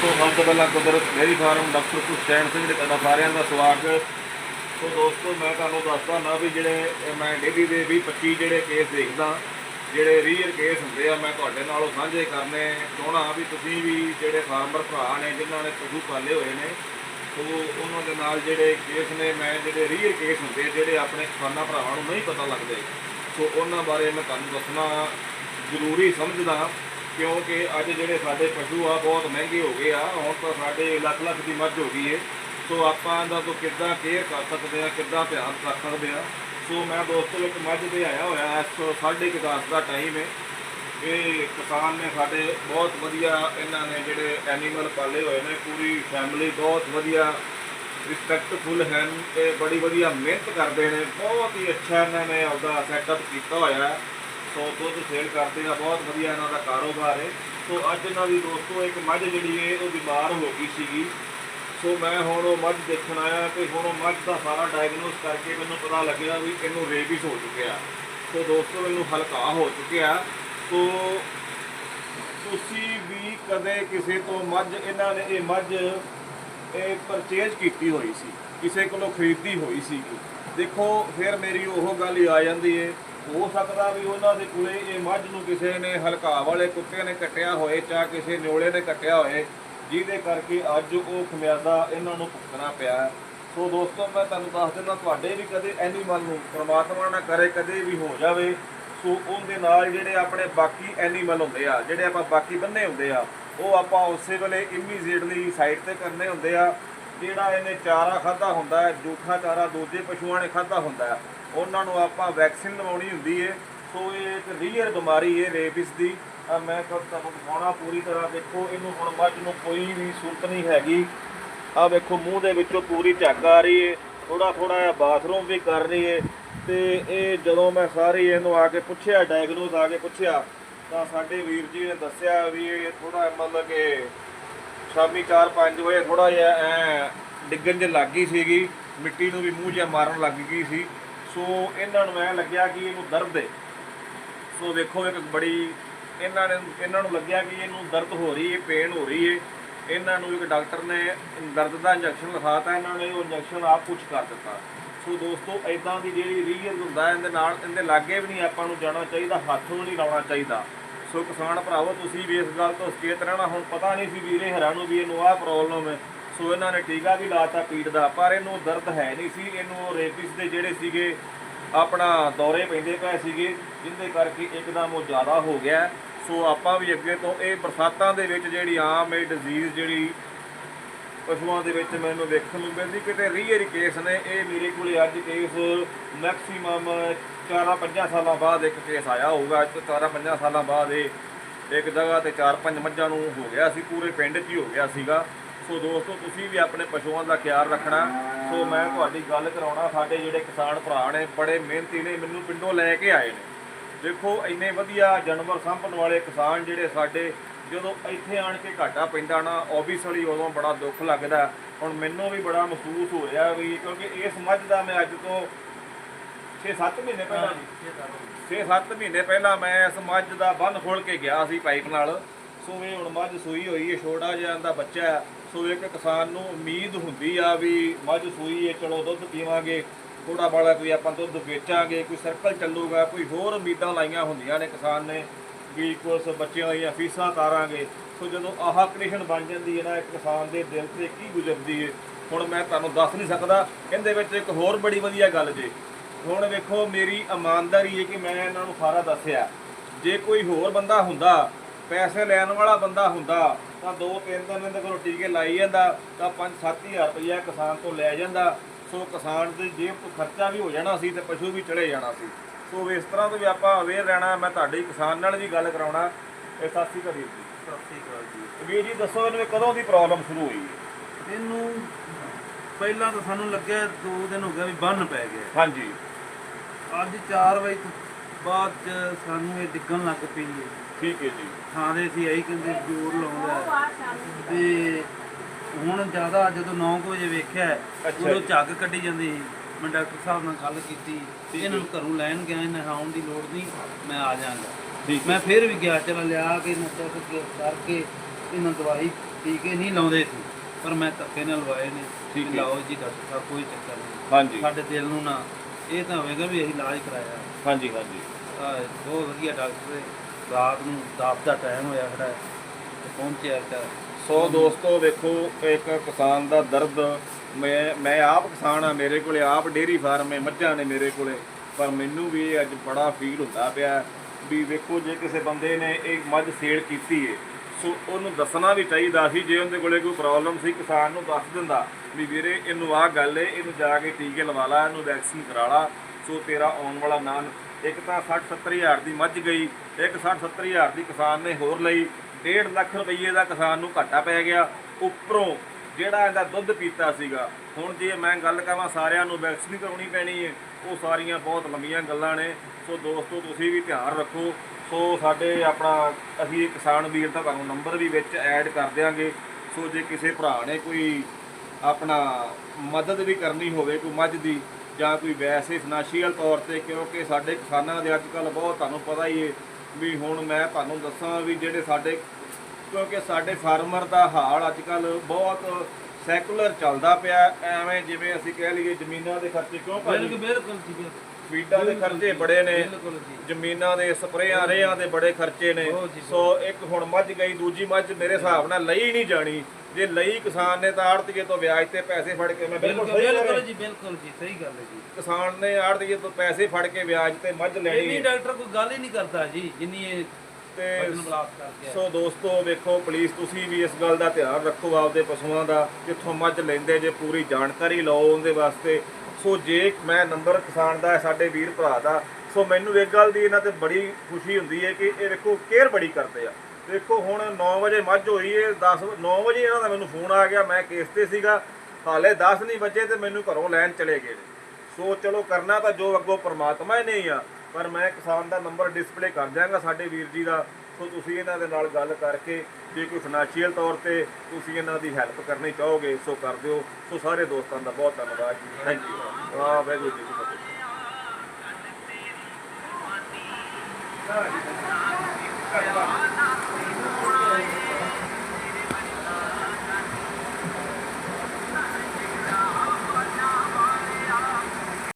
ਦੋਸਤੋ ਸਭ ਤੋਂ ਪਹਿਲਾਂ Kudrat dairy farm doctor Sukhchain Singh ਦੇ ਤੁਹਾਡਾ ਸਾਰਿਆਂ ਦਾ ਸਵਾਗਤ ਸੋ ਦੋਸਤੋ, ਮੈਂ ਤੁਹਾਨੂੰ ਦੱਸਦਾ ਨਾ ਵੀ ਜਿਹੜੇ ਮੈਂ ਡੇਲੀ ਦੇ 20 25 ਜਿਹੜੇ ਕੇਸ ਦੇਖਦਾ, ਜਿਹੜੇ ਰੀਅਲ ਕੇਸ ਹੁੰਦੇ ਆ, ਮੈਂ ਤੁਹਾਡੇ ਨਾਲ ਉਹ ਸਾਂਝੇ ਕਰਨੇ ਚਾਹਣਾ ਵੀ ਤੁਸੀਂ ਵੀ ਜਿਹੜੇ ਫਾਰਮਰ ਭਰਾ ਨੇ, ਜਿਨ੍ਹਾਂ ਨੇ ਪਸ਼ੂ ਪਾਲੇ ਹੋਏ ਨੇ, ਸੋ ਉਹਨਾਂ ਦੇ ਨਾਲ ਜਿਹੜੇ ਕੇਸ ਨੇ, ਮੈਂ ਜਿਹੜੇ ਰੀਅਲ ਕੇਸ ਹੁੰਦੇ ਜਿਹੜੇ ਆਪਣੇ ਕਿਸਾਨਾਂ ਭਰਾਵਾਂ ਨੂੰ ਨਹੀਂ ਪਤਾ ਲੱਗਦੇ, ਸੋ ਉਹਨਾਂ ਬਾਰੇ ਮੈਂ ਤੁਹਾਨੂੰ ਦੱਸਣਾ ਜ਼ਰੂਰੀ ਸਮਝਦਾ। ਕਿਉਂਕਿ ਅੱਜ ਜਿਹੜੇ ਸਾਡੇ ਪਸ਼ੂ ਆ, ਬਹੁਤ ਮਹਿੰਗੇ ਹੋ ਗਏ ਆ। ਹੁਣ ਤਾਂ ਸਾਡੇ ਲੱਖ ਲੱਖ ਦੀ ਮੱਝ ਹੋ ਗਈ ਏ। ਸੋ ਆਪਾਂ ਇਹਦਾ ਤੋਂ ਕਿੱਦਾਂ ਕੇਅਰ ਕਰ ਸਕਦੇ ਆ, ਕਿੱਦਾਂ ਧਿਆਨ ਰੱਖ ਸਕਦੇ ਆ? ਸੋ ਮੈਂ ਦੋਸਤੋ ਇੱਕ ਮੱਝ ਤੇ ਆਇਆ ਹੋਇਆ, ਇਸ ਸਾਢੇ ਕੁ ਦਸ ਦਾ ਟਾਈਮ ਹੈ ਇਹ ਕਿਸਾਨ ਨੇ ਸਾਡੇ ਬਹੁਤ ਵਧੀਆ ਇਹਨਾਂ ਨੇ ਜਿਹੜੇ ਐਨੀਮਲ ਪਾਲੇ ਹੋਏ ਨੇ, ਪੂਰੀ ਫੈਮਿਲੀ ਬਹੁਤ ਵਧੀਆ ਰਿਸਪੈਕਟਫੁਲ ਹਨ ਤੇ ਬੜੀ ਵਧੀਆ ਮਿਹਨਤ ਕਰਦੇ ਨੇ। ਬਹੁਤ ਹੀ ਅੱਛਾ ਇਹਨਾਂ ਨੇ ਆਪਦਾ ਸੈਟਅਪ ਕੀਤਾ ਹੋਇਆ। ਹੈ ਸੋ ਦੁੱਧ ਸੇਲ ਕਰਦੇ ਆ, ਬਹੁਤ ਵਧੀਆ ਇਹਨਾਂ ਦਾ ਕਾਰੋਬਾਰ ਹੈ। ਸੋ ਅੱਜ ਇਹਨਾਂ ਦੀ ਦੋਸਤੋ ਇੱਕ ਮੱਝ ਜਿਹੜੀ ਹੈ, ਉਹ ਬਿਮਾਰ ਹੋ ਗਈ ਸੀਗੀ। ਸੋ ਮੈਂ ਹੁਣ ਉਹ ਮੱਝ ਦੇਖਣ ਆਇਆ ਤੇ ਹੁਣ ਉਹ ਮੱਝ ਦਾ ਸਾਰਾ ਡਾਇਗਨੋਸ ਕਰਕੇ ਮੈਨੂੰ ਪਤਾ ਲੱਗਿਆ ਵੀ ਇਹਨੂੰ ਰੇਬੀਸ ਹੋ ਚੁੱਕਿਆ। ਸੋ ਦੋਸਤੋ, ਮੈਨੂੰ ਹਲਕਾ ਹੋ ਚੁੱਕਿਆ। ਸੋ ਤੁਸੀਂ ਵੀ ਕਦੇ ਕਿਸੇ ਤੋਂ ਮੱਝ, ਇਹਨਾਂ ਨੇ ਇਹ ਮੱਝ, ਇਹ ਪਰਚੇਜ ਕੀਤੀ ਹੋਈ ਸੀ। ਕਿਸੇ ਕੋਲੋਂ ਖਰੀਦੀ ਹੋਈ ਸੀ ਦੇਖੋ, ਫਿਰ ਮੇਰੀ ਉਹ ਗੱਲ ਆ ਜਾਂਦੀ ਏ ਹੋ ਸਕਦਾ ਵੀ ਉਹਨਾਂ ਦੇ ਕੋਲੇ ਇਹ ਮੱਝ ਨੂੰ ਕਿਸੇ ਨੇ ਹਲਕਾ ਵਾਲੇ ਕੁੱਤੇ ਨੇ ਕੱਟਿਆ ਹੋਏ ਜਾਂ ਕਿਸੇ ਨਿਓਲੇ ਨੇ ਕੱਟਿਆ ਹੋਏ, ਜਿਹਦੇ ਕਰਕੇ ਅੱਜ ਉਹ ਖਮਿਆਜ਼ਾ ਇਹਨਾਂ ਨੂੰ ਭੁਗਤਣਾ ਪਿਆ ਹੈ। ਸੋ ਦੋਸਤੋ, ਮੈਂ ਤੁਹਾਨੂੰ ਦੱਸ ਦਿੰਦਾ, ਤੁਹਾਡੇ ਵੀ ਕਦੇ ਐਨੀਮਲ ਨੂੰ ਪਰਮਾਤਮਾ ਨਾ ਕਰੇ, ਕਦੇ ਵੀ ਹੋ ਜਾਵੇ, ਸੋ ਉਹਦੇ ਨਾਲ ਜਿਹੜੇ ਆਪਣੇ ਬਾਕੀ ਐਨੀਮਲ ਹੁੰਦੇ ਆ, ਜਿਹੜੇ ਆਪਾਂ ਬਾਕੀ ਬੰਨੇ ਹੁੰਦੇ ਆ, ਉਹ ਆਪਾਂ ਉਸੇ ਵੇਲੇ ਇਮੀਡੀਏਟਲੀ ਸਾਈਡ ਤੇ ਕਰਨੇ ਹੁੰਦੇ ਆ, ਜਿਹੜਾ ਇਹਨੇ ਚਾਰਾ ਖਾਦਾ ਹੁੰਦਾ ਹੈ ਜੂਠਾ ਚਾਰਾ ਦੂਜੇ ਪਸ਼ੂਆਂ ਨੇ ਖਾਦਾ ਹੁੰਦਾ ਹੈ ਉਹਨਾਂ ਨੂੰ ਆਪਾਂ ਵੈਕਸੀਨ ਲਵਾਉਣੀ ਹੁੰਦੀ ਏ, ਸੋ ਇਹ ਇੱਕ ਰੀਅਰ ਬਿਮਾਰੀ ਏ ਰੇਬਿਸ ਦੀ। ਆ ਮੈਂ ਤੁਹਾਨੂੰ ਤੁਹਾਨੂੰ ਦਿਖਾਉਣਾ ਪੂਰੀ ਤਰ੍ਹਾਂ, ਦੇਖੋ, ਇਹਨੂੰ ਹੁਣ ਮੱਝ ਨੂੰ ਕੋਈ ਵੀ ਸੂਰਤ ਨਹੀਂ ਹੈਗੀ। ਆ ਵੇਖੋ, ਮੂੰਹ ਦੇ ਵਿੱਚੋਂ ਪੂਰੀ ਝੱਗ ਆ ਰਹੀ ਏ ਥੋੜਾ ਥੋੜਾ ਜਿਹਾ ਬਾਥਰੂਮ ਵੀ ਕਰ ਰਹੀ ਏ। ਤੇ ਇਹ ਜਦੋਂ ਮੈਂ ਸਾਰੀ ਇਹਨੂੰ ਆ ਕੇ ਪੁੱਛਿਆ ਡਾਇਗਨੋਸ ਆ ਕੇ ਪੁੱਛਿਆ, ਤਾਂ ਸਾਡੇ ਵੀਰ ਜੀ ਨੇ ਦੱਸਿਆ ਵੀ ਇਹ ਥੋੜਾ ਮਤਲਬ ਕਿ ਸ਼ਾਮੀ 4-5 ਵਜੇ ਥੋੜਾ ਜਿਹਾ, ਐ ਡਿੱਗਣ 'ਚ ਲੱਗ ਗਈ ਸੀਗੀ, ਮਿੱਟੀ ਨੂੰ ਵੀ ਮੂੰਹ ਜਿਹਾ ਮਾਰਨ ਲੱਗ ਗਈ ਸੀ। ਸੋ ਇਹਨਾਂ ਨੂੰ ਐ ਲੱਗਿਆ ਕਿ ਇਹਨੂੰ ਦਰਦ ਹੈ ਸੋ ਵੇਖੋ, ਇੱਕ ਬੜੀ ਇਹਨਾਂ ਨੇ, ਇਹਨਾਂ ਨੂੰ ਲੱਗਿਆ ਕਿ ਇਹਨੂੰ ਦਰਦ ਹੋ ਰਹੀ ਹੈ ਪੇਨ ਹੋ ਰਹੀ ਹੈ ਇਹਨਾਂ ਨੂੰ ਇੱਕ ਡਾਕਟਰ ਨੇ ਦਰਦ ਦਾ ਇੰਜੈਕਸ਼ਨ ਲਿਖਾਤਾ ਇਹਨਾਂ ਨੇ ਉਹ ਇੰਜੈਕਸ਼ਨ ਆਪ ਕੁਝ ਕਰ ਦਿੱਤਾ। ਸੋ ਦੋਸਤੋ ਐਦਾਂ ਦੀ ਜਿਹੜੀ ਰੀਅਲ ਹੁੰਦਾ ਇਹਦੇ ਨਾਲ, ਇਹਦੇ ਲਾਗੇ ਵੀ ਨਹੀਂ ਆਪਾਂ ਨੂੰ ਜਾਣਾ ਚਾਹੀਦਾ, ਹੱਥ ਵੀ ਨਹੀਂ ਲਾਉਣਾ ਚਾਹੀਦਾ। ਸੋ ਕਿਸਾਨ ਭਰਾਵੋ, ਤੁਸੀਂ ਵੀ ਇਸ ਗੱਲ ਤੋਂ ਸੁਚੇਤ ਰਹਿਣਾ। ਹੁਣ ਪਤਾ ਨਹੀਂ ਸੀ ਵੀਰੇ ਹਰਾਂ ਨੂੰ ਵੀ ਇਹਨੂੰ ਆਹ ਪ੍ਰੋਬਲਮ ਹੈ ਸੋ ਇਹਨਾਂ ਨੇ ਟੀਕਾ ਵੀ ਲਾਤਾ ਪੀੜ ਦਾ, ਪਰ ਇਹਨੂੰ ਦਰਦ ਹੈ ਨਹੀਂ ਸੀ। ਇਹਨੂੰ ਰੇਬਿਸ ਦੇ ਜਿਹੜੇ ਸੀਗੇ, ਆਪਣਾ ਦੌਰੇ ਪੈਂਦੇ ਪਏ ਸੀਗੇ, ਜਿੰਦੇ ਕਰਕੇ ਇੱਕਦਮ ਉਹ ਜ਼ਿਆਦਾ ਹੋ ਗਿਆ। ਸੋ ਆਪਾਂ ਵੀ ਅੱਗੇ ਤੋਂ ਇਹ ਬਰਸਾਤਾਂ ਦੇ ਵਿੱਚ ਜਿਹੜੀ ਆਮ ਇਹ ਡਿਜ਼ੀਜ਼ ਜਿਹੜੀ ਪਸ਼ੂਆਂ ਦੇ ਵਿੱਚ ਮੈਨੂੰ ਵੇਖਣ ਨੂੰ ਮਿਲਦੀ, ਕਿਤੇ ਰੀਅਰ ਕੇਸ ਨੇ। ਇਹ ਮੇਰੇ ਕੋਲੇ ਅੱਜ ਕੇਸ ਮੈਕਸਿਮਮ 4-5 ਸਾਲਾਂ ਬਾਅਦ ਇੱਕ ਕੇਸ ਆਇਆ ਹੋਊਗਾ। ਅੱਜ 4-5 ਸਾਲਾਂ ਬਾਅਦ ਇਹ ਇੱਕ ਜਗ੍ਹਾ ਤੇ 4-5 ਮੱਝਾਂ ਨੂੰ ਹੋ ਗਿਆ ਸੀ, ਪੂਰੇ ਪਿੰਡ 'ਚ ਹੀ ਹੋ ਗਿਆ ਸੀਗਾ। ਸੋ ਦੋਸਤੋ, ਤੁਸੀਂ ਵੀ ਆਪਣੇ ਪਸ਼ੂਆਂ ਦਾ ਖਿਆਲ ਰੱਖਣਾ। ਸੋ ਮੈਂ ਤੁਹਾਡੀ ਗੱਲ ਕਰਾਉਣਾ, ਸਾਡੇ ਜਿਹੜੇ ਕਿਸਾਨ ਭਰਾ ਨੇ, ਬੜੇ ਮਿਹਨਤੀ ਨੇ, ਮੈਨੂੰ ਪਿੰਡੋਂ ਲੈ ਕੇ ਆਏ ਨੇ। ਦੇਖੋ, ਇੰਨੇ ਵਧੀਆ ਜਾਨਵਰ ਸੰਭਣ ਵਾਲੇ ਕਿਸਾਨ ਜਿਹੜੇ ਸਾਡੇ, ਜਦੋਂ ਇੱਥੇ ਆਣ ਕੇ ਘਾਟਾ ਪੈਂਦਾ ਨਾ ਓਬਵੀਅਸਲੀ ਉਦੋਂ ਬੜਾ ਦੁੱਖ ਲੱਗਦਾ। ਹੁਣ ਮੈਨੂੰ ਵੀ ਬੜਾ ਮਹਿਸੂਸ ਹੋ ਰਿਹਾ ਵੀ, ਕਿਉਂਕਿ ਇਸ ਮੱਝ ਦਾ ਮੈਂ ਅੱਜ ਤੋਂ 6-7 ਮਹੀਨੇ ਪਹਿਲਾਂ ਜੀ। 6-7 ਮਹੀਨੇ ਪਹਿਲਾਂ ਮੈਂ ਇਸ ਮੱਝ ਦਾ ਬੰਨ ਖੋਲ ਕੇ ਗਿਆ ਸੀ ਪਾਈਪ ਨਾਲ। ਸੋ ਇਹ ਹੁਣ ਮੱਝ ਸੂਈ ਹੋਈ ਹੈ ਛੋਟਾ ਜਿਹਾ ਦਾ ਬੱਚਾ ਸੋ ਇੱਕ ਕਿਸਾਨ ਨੂੰ ਉਮੀਦ ਹੁੰਦੀ ਆ ਵੀ ਮੱਝ ਸੂਈ ਹੈ ਚਲੋ ਦੁੱਧ ਪੀਵਾਂਗੇ ਥੋੜਾ ਬਾਲਾ ਕੋਈ ਆਪਾਂ ਦੁੱਧ ਵੇਚਾਂਗੇ, ਕੋਈ ਸਰਕਲ ਚੱਲੂਗਾ, ਕੋਈ ਹੋਰ ਉਮੀਦਾਂ ਲਾਈਆਂ ਹੁੰਦੀਆਂ ਨੇ ਕਿਸਾਨ ਨੇ, ਵੀ ਕੁਛ ਬੱਚਿਆਂ ਦੀਆਂ ਫੀਸਾਂ ਤਾਰਾਂਗੇ। ਸੋ ਜਦੋਂ ਆਹ ਕੰਡੀਸ਼ਨ ਬਣ ਜਾਂਦੀ ਹੈ ਨਾ, ਇੱਕ ਕਿਸਾਨ ਦੇ ਦਿਲ ਤੇ ਕੀ ਗੁਜ਼ਰਦੀ ਹੈ ਹੁਣ ਮੈਂ ਤੁਹਾਨੂੰ ਦੱਸ ਨਹੀਂ ਸਕਦਾ, ਇਹਦੇ ਵਿੱਚ ਇੱਕ ਹੋਰ ਬੜੀ ਵਧੀਆ ਗੱਲ ਜੇ। ਹੁਣ ਵੇਖੋ, ਮੇਰੀ ਇਮਾਨਦਾਰੀ ਹੈ ਕਿ ਮੈਂ ਇਹਨਾਂ ਨੂੰ ਸਾਰਾ ਦੱਸਿਆ। ਜੇ ਕੋਈ ਹੋਰ ਬੰਦਾ ਹੁੰਦਾ ਪੈਸੇ ਲੈਣ ਵਾਲਾ ਬੰਦਾ ਹੁੰਦਾ ਤਾਂ ਦੋ ਤਿੰਨ ਦਿਨ ਇਹਦੇ ਕੋਲ ਟੀਕੇ ਲਾਈ ਜਾਂਦਾ ਤਾਂ 5-7000 ਰੁਪਇਆ ਕਿਸਾਨ ਤੋਂ ਲੈ ਜਾਂਦਾ। ਸੋ ਕਿਸਾਨ ਦੀ ਜੇਬ ਤੋਂ ਖਰਚਾ ਵੀ ਹੋ ਜਾਣਾ ਸੀ ਤੇ ਪਸ਼ੂ ਵੀ ਚੜੇ ਜਾਣਾ ਸੀ। ਸੋ ਇਸ ਤਰ੍ਹਾਂ ਤੋਂ ਵੀ ਆਪਾਂ ਅਵੇਅਰ ਰਹਿਣਾ ਮੈਂ ਤੁਹਾਡੀ ਕਿਸਾਨ ਨਾਲ ਵੀ ਗੱਲ ਕਰਾਉਣਾ। ਇਹ ਸਾਸੀ ਕਰੀ ਜੀ। ਸਤਿ ਸ੍ਰੀ ਅਕਾਲ ਜੀ। ਵੀਰ ਜੀ ਦੱਸੋ ਇਹਨੂੰ ਇਹ ਕਦੋਂ ਦੀ ਪ੍ਰੋਬਲਮ ਸ਼ੁਰੂ ਹੋਈ? ਹੈ ਇਹਨੂੰ ਪਹਿਲਾਂ ਤਾਂ ਸਾਨੂੰ ਲੱਗਿਆ 2 ਦਿਨ ਹੋ ਗਿਆ ਵੀ ਬੰਨ ਪੈ ਗਿਆ। ਹਾਂਜੀ। ਅੱਜ 4 ਵਜੇ ਤੋਂ ਬਾਅਦ ਸਾਨੂੰ ਇਹ ਡਿੱਗਣ ਲੱਗ ਪਈ ਹੈ। ਠੀਕ ਹੈ ਜੀ। ਥਾਂ ਦੇ ਸੀ ਆਈ ਕਹਿੰਦੇ ਜ਼ੋਰ ਲਾਉਂਦਾ। ਤੇ ਹੁਣ ਜ਼ਿਆਦਾ ਜਦੋਂ 9 ਵਜੇ ਵੇਖਿਆ ਉਦੋਂ। ਝੱਗ ਕੱਢੀ ਜਾਂਦੀ ਸੀ। ਮੈਂ ਡਾਕਟਰ ਸਾਹਿਬ ਨਾਲ ਗੱਲ ਕੀਤੀ। ਇਹਨਾਂ ਨੂੰ ਘਰੋਂ ਲੈਣ ਗਿਆ ਇਹਨਾਂ ਆਉਣ ਦੀ ਲੋੜ ਨਹੀਂ ਮੈਂ ਆ ਠੀਕ ਮੈਂ ਫਿਰ ਵੀ ਗਿਆ ਚਲਾ ਲਿਆ ਕੇ ਚੈੱਕ ਕਰਕੇ ਇਹਨਾਂ ਦਵਾਈ ਟੀਕੇ ਨਹੀਂ ਲਾਉਂਦੇ ਸੀ। ਪਰ ਮੈਂ ਧੱਕੇ ਨਾਲ ਲਵਾਏ ਨੇ। ਠੀਕ। ਲਾਓ ਜੀ ਡਾਕਟਰ ਸਾਹਿਬ ਕੋਈ ਚੱਕਰ ਨਹੀਂ। ਹਾਂਜੀ। ਸਾਡੇ ਦਿਲ ਨੂੰ ਨਾ ਇਹ ਤਾਂ ਹੋਵੇਗਾ ਵੀ ਅਸੀਂ ਇਲਾਜ ਕਰਾਇਆ। ਹਾਂਜੀ ਹਾਂਜੀ। ਬਹੁਤ ਵਧੀਆ ਡਾਕਟਰ ਹੈ ਰਾਤ ਨੂੰ 10 ਦਾ ਟਾਈਮ ਹੋਇਆ ਖੜਾ ਹੈ ਤੇ ਪਹੁੰਚਿਆ ਤਾਂ ਸੋ ਦੋਸਤੋ ਵੇਖੋ, ਇੱਕ ਕਿਸਾਨ ਦਾ ਦਰਦ। ਮੈਂ ਮੈਂ ਆਪ ਕਿਸਾਨ ਆ ਮੇਰੇ ਕੋਲੇ ਆਪ ਡੇਰੀ ਫਾਰਮ ਹੈ, ਮੱਝਾਂ ਨੇ ਮੇਰੇ ਕੋਲੇ। ਪਰ ਮੈਨੂੰ ਵੀ ਇਹ ਅੱਜ ਬੜਾ ਫੀਲ ਹੁੰਦਾ ਪਿਆ ਵੀ ਵੇਖੋ, ਜੇ ਕਿਸੇ ਬੰਦੇ ਨੇ ਇਹ ਮੱਝ ਸੇਲ ਕੀਤੀ ਏ, ਸੋ ਉਹਨੂੰ ਦੱਸਣਾ ਵੀ ਚਾਹੀਦਾ ਸੀ, ਜੇ ਉਹਦੇ ਕੋਲੇ ਕੋਈ ਪ੍ਰੋਬਲਮ ਸੀ, ਕਿਸਾਨ ਨੂੰ ਦੱਸ ਦਿੰਦਾ ਵੀ ਵੀਰੇ, ਇਹਨੂੰ ਆਹ ਗੱਲ ਏ, ਇਹਨੂੰ ਜਾ ਕੇ ਟੀਕੇ ਲਵਾ ਲਾ, ਇਹਨੂੰ ਵੈਕਸੀਨ ਕਰਾ ਲਾ। ਸੋ ਤੇਰਾ ਆਉਣ ਵਾਲਾ ਨਾਂ ਇੱਕ ਤਾਂ 60 70 ਹਜ਼ਾਰ ਦੀ ਮੱਝ ਗਈ, ਇੱਕ 60 70 ਹਜ਼ਾਰ ਦੀ ਕਿਸਾਨ ਨੇ ਹੋਰ ਲਈ। 1.5 ਲੱਖ ਰੁਪਏ ਦਾ ਕਿਸਾਨ ਨੂੰ ਘਾਟਾ ਪੈ ਗਿਆ। ਉੱਪਰੋਂ ਜਿਹੜਾ ਇਹਦਾ ਦੁੱਧ ਪੀਤਾ ਸੀਗਾ, ਹੁਣ ਜੇ ਮੈਂ ਗੱਲ ਕਰਾਂ ਸਾਰਿਆਂ ਨੂੰ ਵੈਕਸੀਨ ਕਰਾਉਣੀ ਪੈਣੀ ਹੈ ਉਹ ਸਾਰੀਆਂ ਬਹੁਤ ਲੰਮੀਆਂ ਗੱਲਾਂ ਨੇ। ਸੋ ਦੋਸਤੋ, ਤੁਸੀਂ ਵੀ ਧਿਆਨ ਰੱਖੋ। ਸੋ ਸਾਡੇ ਆਪਣਾ, ਅਸੀਂ ਕਿਸਾਨ ਵੀਰ ਦਾ ਤੁਹਾਨੂੰ ਨੰਬਰ ਵੀ ਵਿੱਚ ਐਡ ਕਰ ਦਿਆਂਗੇ। ਸੋ ਜੇ ਕਿਸੇ ਭਰਾ ਨੇ ਕੋਈ ਆਪਣਾ ਮਦਦ ਵੀ ਕਰਨੀ ਹੋਵੇ, ਕੋਈ ਮੱਝ ਦੀ ਜਾਂ ਕੋਈ ਵੈਸੇ ਫਾਈਨੈਂਸ਼ੀਅਲ ਤੌਰ ਤੇ ਕਿਉਂਕਿ ਸਾਡੇ ਕਿਸਾਨਾਂ ਦੇ ਅੱਜ ਕੱਲ ਬਹੁਤ ਤੁਹਾਨੂੰ ਪਤਾ ਹੀ ਹੈ ਵੀ ਹੁਣ ਮੈਂ ਤੁਹਾਨੂੰ ਦੱਸਾਂ ਵੀ ਜਿਹੜੇ ਸਾਡੇ ਕਿਉਂਕਿ ਸਾਡੇ ਫਾਰਮਰ ਦਾ ਹਾਲ ਅੱਜ ਕੱਲ ਬਹੁਤ ਸੈਕੂਲਰ ਚੱਲਦਾ ਪਿਆ ਐਵੇਂ ਜਿਵੇਂ ਅਸੀਂ ਕਹਿ ਲਈਏ ਜ਼ਮੀਨਾਂ ਦੇ ਖਰਚੇ ਕਿਉਂ ਭਾਜੀ ਬਿਲਕੁਲ ਬਿਲਕੁਲ। ਫੀਡਾਂ ਦੇ ਖਰਚੇ ਬੜੇ ਨੇ ਜ਼ਮੀਨਾਂ ਦੇ ਸਪਰੇਆਂ ਰੇਹਾਂ ਦੇ ਬੜੇ ਖਰਚੇ ਨੇ ਸੋ ਇੱਕ ਹੁਣ ਮੱਝ ਗਈ ਦੂਜੀ ਮੱਝ ਮੇਰੇ ਹਿਸਾਬ ਨਾਲ ਲਈ ਨਹੀਂ ਜਾਣੀ ਜੇ ਲਈ ਕਿਸਾਨ ਨੇ ਤਾਂ ਆੜਤੀਏ ਤੋਂ ਵਿਆਜ ਤੇ ਪੈਸੇ ਫੜ ਕੇ ਮੈਂ ਬਿਲਕੁਲ ਸਹੀ ਬਿਲਕੁਲ ਰਿਹਾ। ਜੀ ਬਿਲਕੁਲ ਜੀ ਸਹੀ ਗੱਲ ਹੈ ਜੀ ਕਿਸਾਨ ਨੇ ਆੜਤੀਏ ਤੋਂ ਪੈਸੇ ਫੜ ਕੇ ਵਿਆਜ ਤੇ ਮੱਝ ਲੈਣੀ ਇੰਨੀ ਹੈ। ਡਾਕਟਰ ਕੋਈ ਗੱਲ ਹੀ ਨਹੀਂ ਕਰਦਾ ਜੀ ਜਿੰਨੀ ਇਹ ਤੇ। ਸੋ ਦੋਸਤੋ ਵੇਖੋ ਪਲੀਜ਼ ਤੁਸੀਂ ਵੀ ਇਸ ਗੱਲ ਦਾ ਧਿਆਨ ਰੱਖੋ ਆਪਦੇ ਪਸ਼ੂਆਂ ਦਾ ਕਿੱਥੋਂ ਮੱਝ ਲੈਂਦੇ ਜੇ ਪੂਰੀ ਜਾਣਕਾਰੀ ਲਓ ਉਹਦੇ ਵਾਸਤੇ ਸੋ ਜੇ ਮੈਂ ਨੰਬਰ ਕਿਸਾਨ ਦਾ ਹੈ, ਸਾਡੇ ਵੀਰ ਭਰਾ ਦਾ, ਸੋ ਮੈਨੂੰ ਇੱਕ ਗੱਲ ਦੀ ਇਹਨਾਂ ਤੇ ਬੜੀ ਖੁਸ਼ੀ ਹੁੰਦੀ ਹੈ ਕਿ ਇਹ ਵੇਖੋ ਕੇਅਰ ਬੜੀ ਕਰਦੇ ਆ। ਦੇਖੋ ਹੁਣ 9 ਵਜੇ ਮੱਝ ਹੋਈ ਹੈ 10 9 ਵਜੇ ਇਹਨਾਂ ਦਾ ਮੈਨੂੰ ਫੋਨ ਆ ਗਿਆ, ਮੈਂ ਕੇਸ ਤੇ ਸੀਗਾ। ਹਾਲੇ 10 ਨਹੀਂ ਵਜੇ ਤੇ ਮੈਨੂੰ ਘਰੋਂ ਲੈਣ ਚਲੇ ਗਏ ਸੋ ਚਲੋ ਕਰਨਾ ਤਾਂ ਜੋ ਅੱਗੋਂ ਪਰਮਾਤਮਾ ਹੀ ਨਹੀਂ ਆ, ਪਰ ਮੈਂ ਕਿਸਾਨ ਦਾ ਨੰਬਰ ਡਿਸਪਲੇ ਕਰ ਦਿਆਂਗਾ ਸਾਡੇ ਵੀਰ ਜੀ ਦਾ। ਸੋ ਤੁਸੀਂ ਇਹਨਾਂ ਦੇ ਨਾਲ ਗੱਲ ਕਰਕੇ ਜੇ ਕੋਈ ਫਾਈਨੈਂਸ਼ੀਅਲ ਤੌਰ ਤੇ ਤੁਸੀਂ ਇਹਨਾਂ ਦੀ ਹੈਲਪ ਕਰਨੀ ਚਾਹੋਗੇ, ਸੋ ਕਰ ਦਿਓ। ਸੋ ਸਾਰੇ ਦੋਸਤਾਂ ਦਾ ਬਹੁਤ ਧੰਨਵਾਦ ਜੀ। ਥੈਂਕ ਯੂ ਵਾਹ, ਵਾਹਿਗੁਰੂ ਜੀ ਕੀ ਫਤਿਹ।